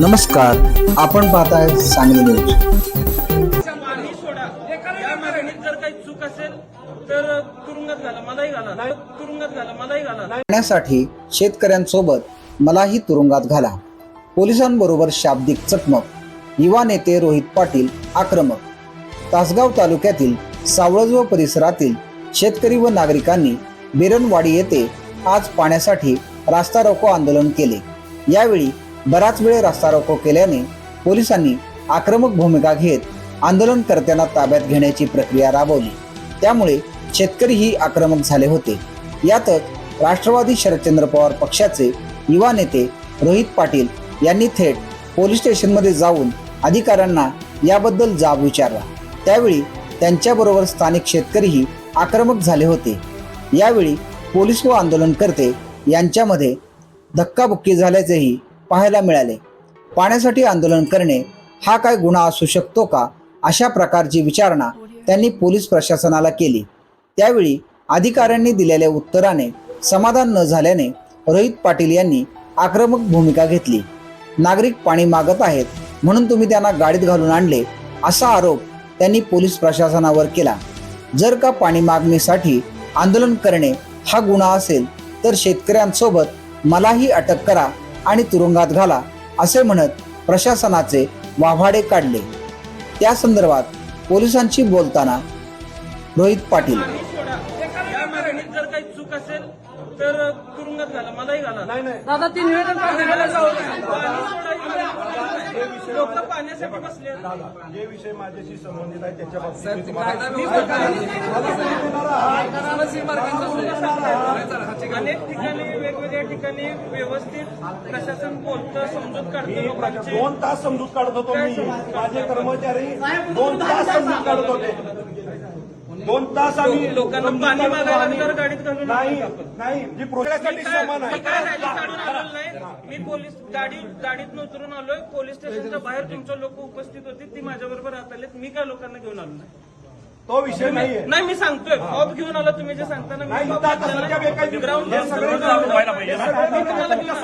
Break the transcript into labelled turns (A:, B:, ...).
A: नमस्कार आपण पाहताय सांगली न्यूज करण्यासाठी शेतकऱ्यांसोबत मलाही तुरुंगात घाला. पोलिसांबरोबर शाब्दिक चकमक. युवा नेते रोहित पाटील आक्रमक. तासगाव तालुक्यातील सावळज व परिसरातील शेतकरी व नागरिकांनी बेरनवाडी येथे आज पाण्यासाठी रास्ता रोको आंदोलन केले. यावेळी बराच वेळ रास्ता रोको केल्याने पोलिसांनी आक्रमक भूमिका घेत आंदोलनकर्त्यांना ताब्यात घेण्याची प्रक्रिया राबवली. त्यामुळे शेतकरीही आक्रमक झाले होते. यातच राष्ट्रवादी शरदचंद्र पवार पक्षाचे युवा नेते रोहित पाटील यांनी थेट पोलीस स्टेशनमध्ये जाऊन अधिकाऱ्यांना याबद्दल जाब विचारला. त्यावेळी त्यांच्याबरोबर स्थानिक शेतकरीही आक्रमक झाले होते. यावेळी पोलीस व आंदोलनकर्ते यांच्यामध्ये धक्काबुक्की झाल्याचेही पाहायला मिळाले. पाण्यासाठी आंदोलन करणे हा काय गुन्हा असू शकतो का? अशा प्रकारची विचारणा त्यांनी पोलीस प्रशासनाला केली. त्यावेळी अधिकाऱ्यांनी दिलेल्या उत्तराने समाधान न झाल्याने रोहित पाटील यांनी आक्रमक भूमिका घेतली. नागरिक पाणी मागत आहेत म्हणून तुम्ही त्यांना गाडीत घालून आणले असा आरोप त्यांनी पोलीस प्रशासनावर केला. जर का पाणी मागणीसाठी आंदोलन करणे हा गुन्हा असेल तर शेतकऱ्यांसोबत मलाही अटक करा आणि तुरुंगात घाला असे म्हणत प्रशासनाचे वाभाडे काढले. त्या संदर्भात पोलिसांशी बोलताना रोहित पाटील.
B: पाणी सोडा या मागणीत जर काही चूक असेल तर तुरुंगात घाला मलाही घाला.
C: दादा ती निवेदन काढण्याला जाऊ
B: लोक पाण्यासाठी बसले
D: जे विषय माझ्याशी संबंधित आहे त्याच्या बाबतीत मी तुम्हाला
B: अनेक ठिकाणी ठिकाणी व्यवस्थित प्रशासन बोलतं समजूत काढतं
D: मी
B: लोकांची.
D: दोन तास समजूत काढत होतो मी. माझे कर्मचारी दोन तास समजूत काढत होते. दोन तास आम्ही
B: लोकांना
D: समजूत
B: पाणी
D: काढत
B: मागायला लागल्यावर गाडीत घालून
D: नाही जी प्रोजेक्टसाठी समान
B: मी काय
D: आहे
B: काढून आलेलो नाही. मी पोलीस गाडी गाडीत उतरून आलोय. पोलीस स्टेशनच्या बाहेर तुमचे लोक उपस्थित होते. ती माझ्या बरोबर राहत आलेत मी काय लोकांना घेऊन आलो नाही?
D: तो विषय नाहीये.
B: नाही मी सांगतोय. फॉब घेऊन आलो तुम्ही जे मी
D: नाही इथं आता सध्या बेकायदेशीर
B: घेतलेला ग्राउंड
D: हे सगळं चालू व्हायला पाहिजे. ना.
B: तुम्हाला मी या